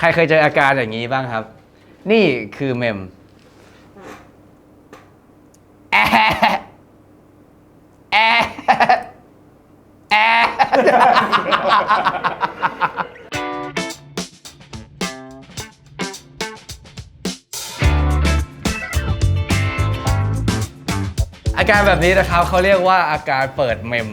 ใครเคยเจออาการอย่างนี้บ้างครับ นี่คือเมมแอะ การแบบนี้นะครับเขาเรียกว่าอาการเปิดเมม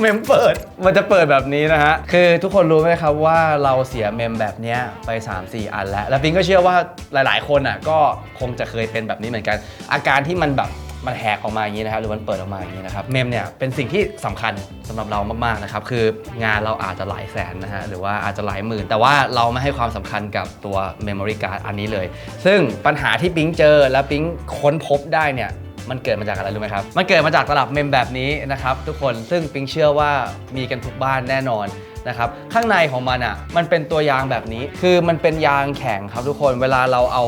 เมมเปิด มันจะเปิดแบบนี้นะฮะ คือทุกคนรู้ไหมครับว่าเราเสียเมมแบบเนี้ยไป 3-4 อันแล้ว แล้วปิงก็เชื่อว่าหลายๆ คนอะก็คงจะเคยเป็นแบบนี้เหมือนกัน อาการที่มันแบบมันแหกออกมาอย่างนี้นะครับหรือมันเปิดออกมาอย่างนี้นะครับเมมเนี่ยเป็นสิ่งที่สำคัญสำหรับเรามากๆนะครับคืองานเราอาจจะหลายแสนนะฮะหรือว่าอาจจะหลายหมื่น แต่ว่าเราไม่ให้ความสำคัญกับตัว Memory Card อันนี้เลย ซึ่งปัญหาที่ปิ๊งเจอและปิ๊งค้นพบได้เนี่ย มันเกิดมาจากอะไรรู้ไหมครับ มันเกิดมาจากตลับเมมแบบนี้นะครับทุกคนซึ่งปิงเชื่อว่ามีกันทุกบ้านแน่นอนนะครับข้างในของมันอะมันเป็นตัวยางแบบนี้ คือมันเป็นยางแข็งครับทุกคนเวลาเราเอา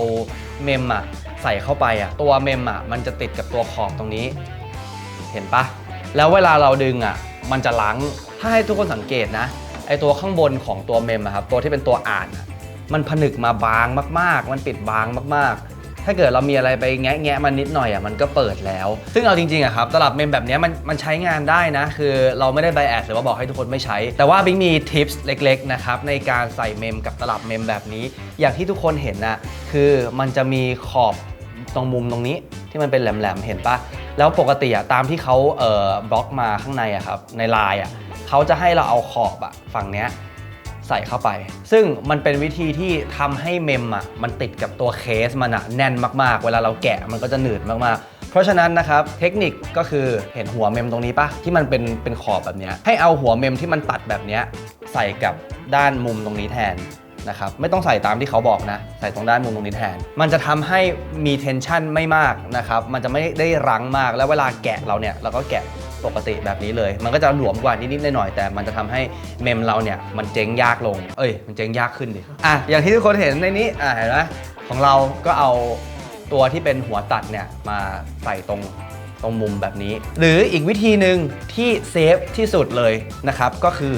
เมมอะใส่เข้าไปอะตัวเมมอะมันจะติดกับตัวขอบตรงนี้ เห็นปะแล้วเวลาเราดึงอะมันจะล้างถ้าให้ทุกคนสังเกตนะไอตัวข้างบนของตัวเมมอะครับตัวที่เป็นตัวอ่านอะมันผนึกมาบางมาก ๆ มันปิดบางมากๆ ถ้าเกิดเรามีอะไรไปแงะแงะมันนิดหน่อยอะมันก็เปิดแล้ว ซึ่งเอาจริงๆอะครับตลับเมมแบบนี้มันมันใช้งานได้นะ คือเราไม่ได้ไบแอดหรือว่าบอกให้ทุกคนไม่ใช้ แต่ว่าบิ๊กมีทิปส์เล็กๆนะครับในการใส่เมมกับตลับเมมแบบนี้ อย่างที่ทุกคนเห็นนะคือมันจะมีขอบตรงมุมตรงนี้ที่มันเป็นแหลมๆ เห็นปะแล้วปกติอะตามที่เขาเอ่อบล็อกมาข้างในอะครับในลายอะเขาจะให้เราเอาขอบอะฝั่งเนี้ย ใส่เข้าไป ซึ่งมันเป็นวิธีที่ทำให้เมมอะมันติดกับตัวเคสมันอะแน่นมากๆ เวลาเราแกะมันก็จะหนืดมากๆเพราะฉะนั้นนะครับเทคนิคก็คือเห็นหัวเมมตรงนี้ปะที่มันเป็นเป็นขอบแบบนี้ให้เอาหัวเมมที่มันตัดแบบนี้ใส่กับด้านมุมตรงนี้แทนนะครับไม่ต้องใส่ตามที่เขาบอกนะ ใส่ตรงด้านมุมตรงนี้แทน มันจะทำให้มีเทนชันไม่มากนะครับมันจะไม่ได้รั้งมากแล้วเวลาแกะเราเนี่ยเราก็แกะ ปกติแบบนี้เลย มันก็จะหลวมกว่านิดๆหน่อยๆแต่มันจะทำให้เมมเราเนี่ยมันเจ๊งยากลง เอ้ยมันเจ๊งยากขึ้นดิอะอย่างที่ทุกคนเห็นในนี้อะเห็นไหมของเราก็เอาตัวที่เป็นหัวตัดเนี่ยมาใส่ตรงตรงมุมแบบนี้ หรืออีกวิธีหนึ่งที่เซฟที่สุดเลยนะครับ ก็คือ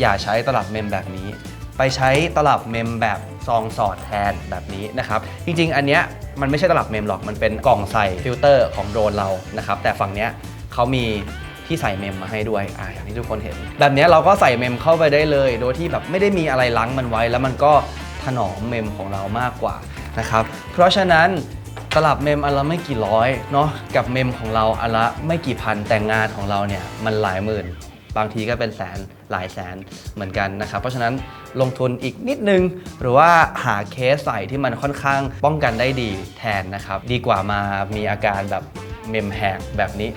อย่าใช้ตลับเมมแบบนี้ ไปใช้ตลับเมมแบบซองสอดแทนแบบนี้นะครับ จริงๆ อันเนี้ยมันไม่ใช่ตลับเมมหรอก มันเป็นกล่องใส่ฟิลเตอร์ของโดรนเรานะครับ แต่ฝั่งเนี้ย เขามีที่ใส่เมมมาให้ด้วยอ่าอย่างที่ทุกคนเห็น แบบนี้เราก็ใส่เมมเข้าไปได้เลย โดยที่แบบไม่ได้มีอะไรล้างมันไว้ แล้วมันก็ถนอมเมมของเรามากกว่านะครับ เพราะฉะนั้นตลับเมมอันละไม่กี่ร้อยเนาะกับเมมของเราอันละไม่กี่พันแต่งานของเราเนี่ยมันหลายหมื่น บางทีก็เป็นแสนหลายแสนเหมือนกันนะครับ เพราะฉะนั้นลงทุนอีกนิดนึง หรือว่าหาเคสใส่ที่มันค่อนข้างป้องกันได้ดีแทนนะครับ ดีกว่ามามีอาการแบบเมมแหกแบบนี้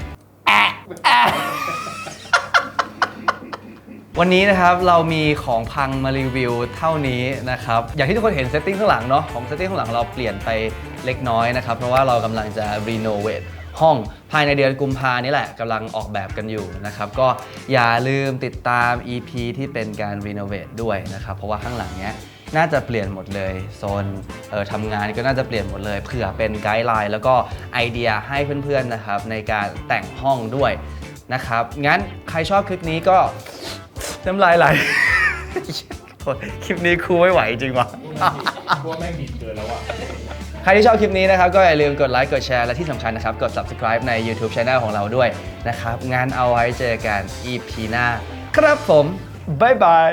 วันนี้นะครับเรามีของพังมารีวิวเท่านี้นะครับอย่างที่ทุกคนเห็นเซตติ้งข้างหลังเนาะของเซตติ้งข้างหลังเราเปลี่ยนไปเล็กน้อยนะครับเพราะว่าเรากำลังจะรีโนเวทห้องภายในเดือนกุมภานี่แหละกำลังออกแบบกันอยู่นะครับก็อย่าลืมติดตาม EP ที่เป็นการรีโนเวทด้วยนะครับเพราะว่าข้างหลังเนี้ย น่าจะเปลี่ยนหมดเลยโซนเออทำงานก็น่าจะเปลี่ยนหมดเลยเผื่อเป็นไกด์ไลน์แล้วก็ไอเดียให้เพื่อนๆนะครับในการแต่งห้องด้วยนะครับงั้นใครชอบคลิปนี้ก็น้ำลายไหลคลิปนี้ครูไม่ไหวจริงวะพวกแม่งดีดเกินแล้วอะใครที่ชอบคลิปนี้นะครับก็อย่าลืมกดไลค์กดแชร์และที่สำคัญนะครับ กด subscribe ใน YouTube Channel ของเราด้วยนะครับงานเอาไว้เจอกัน EP หน้า ครับผม บ๊ายบาย